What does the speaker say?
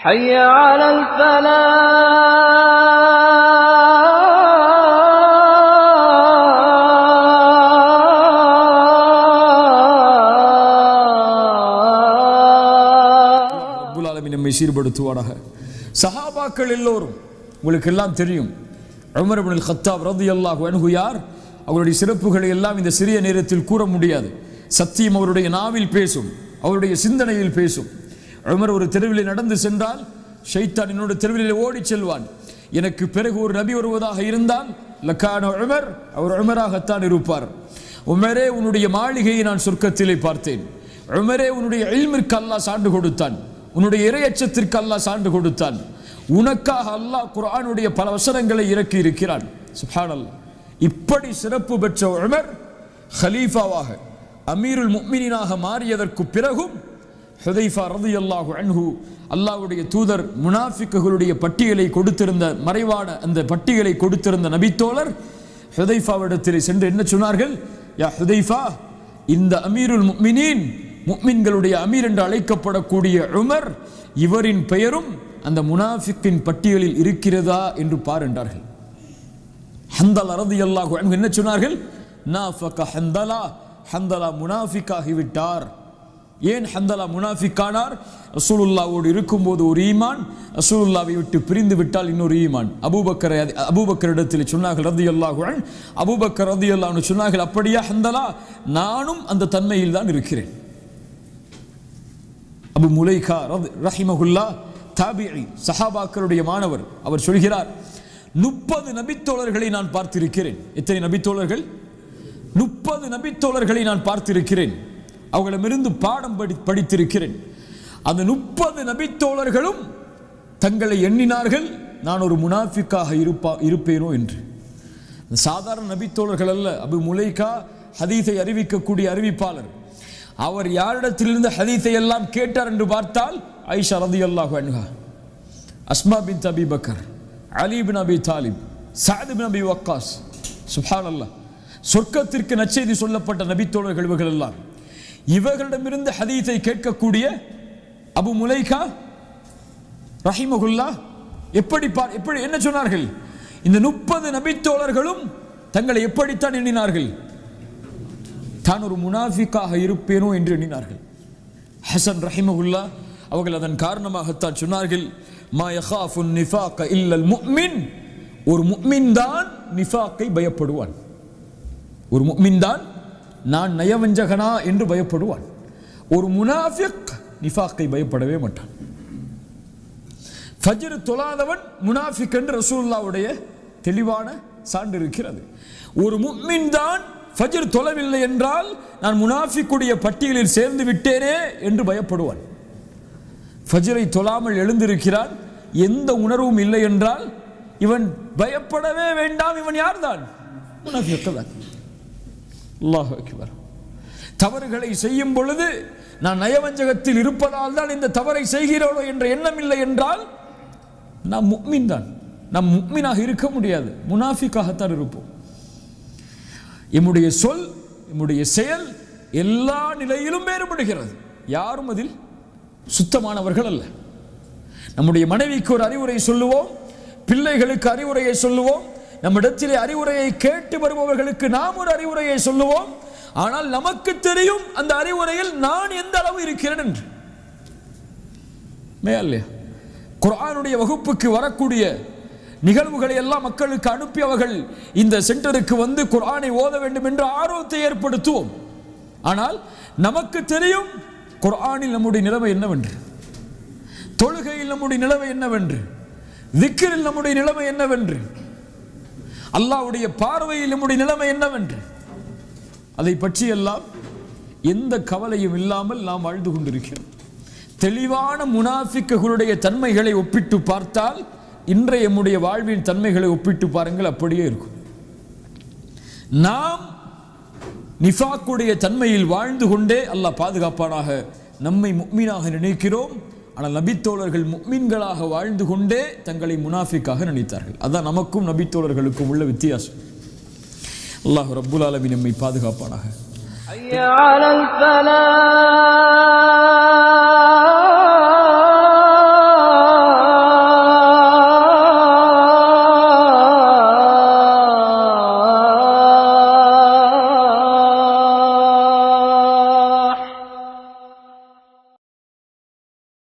حي على الفلاح ரப்புல் ஆலமீன் நம்மை சீர்படுத்துவாராக சஹாபாக்கள் எல்லோரும் உங்களுக்கு எல்லாம் தெரியும் உமர் இப்னுல் கத்தாப் ரலியல்லாஹு அன்ஹு யார் அவருடைய சிறப்புகளை எல்லாம் இந்த சிறிய நேரத்தில் கூற முடியாது சத்தியம் அவருடைய நாவில் பேசும் அவருடைய சிந்தனையில் பேசும் உமர் ஒரு தெருவிலே நடந்து சென்றால் ஷைத்தான் என்னோட தெருவிலே ஓடிச் செல்வான். எனக்கு பிறகு ஒரு நபி வருவதாக இருந்தால் லக்கான உமர் அவர் உமராகத்தான் இருப்பார். உமரே உன்னுடைய மாளிகையை நான் சொர்க்கத்திலே பார்த்தேன். உமரே உன்னுடைய இல்மிற்கு அல்லாஹ் சான்று கொடுத்தான். உன்னுடைய இரையச்சத்திற்கு அல்லாஹ் சான்று கொடுத்தான். உனக்காக அல்லாஹ் குரானுடைய பல வசனங்களை இறக்கி இருக்கிறான். சுப்ஹானல்லாஹ் இப்படி சிறப்பு பெற்ற உமர் ஹலீஃபாவாக அமீருல் முக்மினாக மாறியதற்கு பிறகும் ஹுதைஃபா ரலியல்லாஹு அன்ஹு அல்லாஹ்வுடைய தூதர் முனாஃபிக்குகளுடைய பட்டியலை கொடுத்திருந்த மறைவான அந்த பட்டியலை கொடுத்திருந்த நபித்தோழர் ஹுதைஃபாவிடத்தில் சென்று என்ன சொன்னார்கள்? யா ஹுதைஃபா இந்த அமீருல் முக்மினீன் முக்மின்களுடைய அமீர் என்று அழைக்கப்படக்கூடிய உமர் இவரின் பெயரும் அந்த முனாஃபிக்கின் பட்டியலில் இருக்கிறதா என்று பார் என்றார்கள். ஹந்தல் அரது அல்லாஹு என்ன சொன்னார்கள்? ஹந்தலா ஹந்தலா ஹந்தலா முனாஃபிக்காகிவிட்டார். ஏன் ஹந்தலா முனாஃபிக்கானார் ரசூலுல்லாவோடு இருக்கும்போது ஒரு ஈமான் ரசூலுல்லாவை விட்டு பிரிந்து விட்டால் இன்னொரு ஈமான். அபூபக்கரை அபூபக்கரிடத்தில் சொன்னார்கள் ரதி அல்லாஹுடன் அபூபக்கர் ரதி அல்லாஹ்னு சொன்னார்கள் அப்படியா ஹந்தலா நானும் அந்த தன்மையில் தான் இருக்கிறேன். அபு முலைகா ரஹிமகுல்லா தாபிஇ சஹாபாக்களுடைய மாணவர் அவர் சொல்கிறார் முப்பது நபித்தோழர்களை நான் பார்த்திருக்கிறேன். எத்தனை நபித்தோழர்கள்? முப்பது நபித்தோழர்களை நான் பார்த்திருக்கிறேன். அவர்களிடமிருந்து பாடம் படி படித்திருக்கிறேன். அந்த முப்பது நபித்தோழர்களும் தங்களை எண்ணினார்கள் நான் ஒரு முனாஃபிக்காக இருப்பா இருப்பேனோ என்று. சாதாரண நபித்தோழர்கள் அல்ல அபு முலைகா ஹதீஸை அறிவிக்கக்கூடிய அறிவிப்பாளர். அவர் யாரிடத்திலிருந்து ஹதீஸை எல்லாம் கேட்டார் என்று பார்த்தால் ஐஷா ரதி அல்லாஹு அன்ஹா அஸ்மா பின் தபி பக்கர் அலி பின் அபி தாலிப் சாது பின் அபி வக்காஸ். சுஹான் அல்லாஹ் சொர்க்கத்திற்கு நச்செய்தி சொல்லப்பட்ட நபித்தோழர்கள் இவர்கள் எல்லாம். இவர்களிடமிருந்து ஹதீஸை கேட்கக்கூடிய அபு முலைகா ரஹிமகுல்லா எப்படி பார் எப்படி என்ன சொன்னார்கள்? இந்த முப்பது நபித்தோழர்களும் தங்களை எப்படித்தான் எண்ணினார்கள்? தான் ஒரு முனாஃபிக்காக இருப்பேனோ என்று எண்ணினார்கள். ஹசன் ரஹிமகுல்லா அவர்கள் அதன் காரணமாகத்தான் சொன்னார்கள் மா யஹாஃபு நிஃபாக இல்லல் ஒரு முக்மின் தான் நிஃபாக்கை பயப்படுவான். ஒரு முக்மின் தான் நான் நயவஞ்சகனா என்று பயப்படுவான். ஒரு முனாஃபிக் நிஃபாக்கை பயப்படவே மாட்டான். ஃபஜ்ரு தொழாதவன் முனாஃபிக் என்று ரசூல்லாவுடைய தெளிவான சான்று இருக்கிறது. ஒரு முக்மின் தான் ஃபஜ்ர் தொழவில்லை என்றால் நான் முனாஃபிக்குடைய பட்டியலில் சேர்ந்து விட்டேனே என்று பயப்படுவான். ஃபஜ்ரை தொழாமல் எழுந்திருக்கிறான். எந்த உணர்வும் இல்லை என்றால் இவன் பயப்படவே வேண்டாம். இவன் யார்தான்? முனாஃபிக் தான். அல்லாஹ் அக்பர். தவறுகளை செய்யும் பொழுது நான் நயவஞ்சகத்தில் இருப்பதால் தான் இந்த தவறை செய்கிறோளோ என்ற எண்ணம் இல்லை என்றால் நாம் முக்மின் தான். நாம் முக்மினாக இருக்க முடியாது. முனாஃபிக்காகத்தான் இருப்போம். எம்முடைய சொல் எம்முடைய செயல் எல்லா நிலையிலும் வேறுபடுகிறது. யாரும் அதில் சுத்தமானவர்கள் அல்ல. நம்முடைய மனைவிக்கு ஒரு அறிவுரை சொல்லுவோம் பிள்ளைகளுக்கு அறிவுரையை சொல்லுவோம் நம்மிடத்திலே அறிவுரையை கேட்டு வருபவர்களுக்கு நாம் ஒரு அறிவுரையை சொல்லுவோம். ஆனால் நமக்கு தெரியும் அந்த அறிவுரையில் நான் எந்த அளவு இருக்கிறேன் என்று. இல்லையா குர்ஆனுடைய வகுப்புக்கு வரக்கூடிய நிகழ்வுகளை எல்லாம் மக்களுக்கு அனுப்பி அவர்கள் இந்த சென்டருக்கு வந்து குரானை ஓத வேண்டும் என்ற ஆர்வத்தை ஏற்படுத்துவோம். ஆனால் நமக்கு தெரியும் குர்ஆனில் நம்முடைய நிலைமை என்னவென்று. தொழுகையில் நம்முடைய நிலைமை என்னவென்று. விக்கிரில் நம்முடைய நிலைமை என்னவென்று. அல்லாவுடைய பார்வையில் நம்முடைய நிலைமை என்னவென்று? அதை பற்றியெல்லாம் எந்த கவலையும் இல்லாமல் நாம் வாழ்ந்து கொண்டிருக்கிறோம். தெளிவான முனாஃபிக்குகளுடைய தன்மைகளை ஒப்பிட்டு பார்த்தால் இன்றைய நம்முடைய வாழ்வின் தன்மைகளை ஒப்பிட்டு பாருங்கள் அப்படியே இருக்கும். நாம் நிஃபாக்குடைய தன்மையில் வாழ்ந்து கொண்டே அல்லாஹ் பாதுகாப்பானாக நம்மை முக்மீனாக நினைக்கிறோம். ஆனால் நபித்தோழர்கள் மீன்களாக வாழ்ந்து கொண்டே தங்களை முனாஃபிக்காக நினைத்தார்கள். அதான் நமக்கும் நபித்தோழர்களுக்கும் உள்ள வித்தியாசம். அல்லாஹ் ரபுல் ஆலமி நம்மை பாதுகாப்பானாக.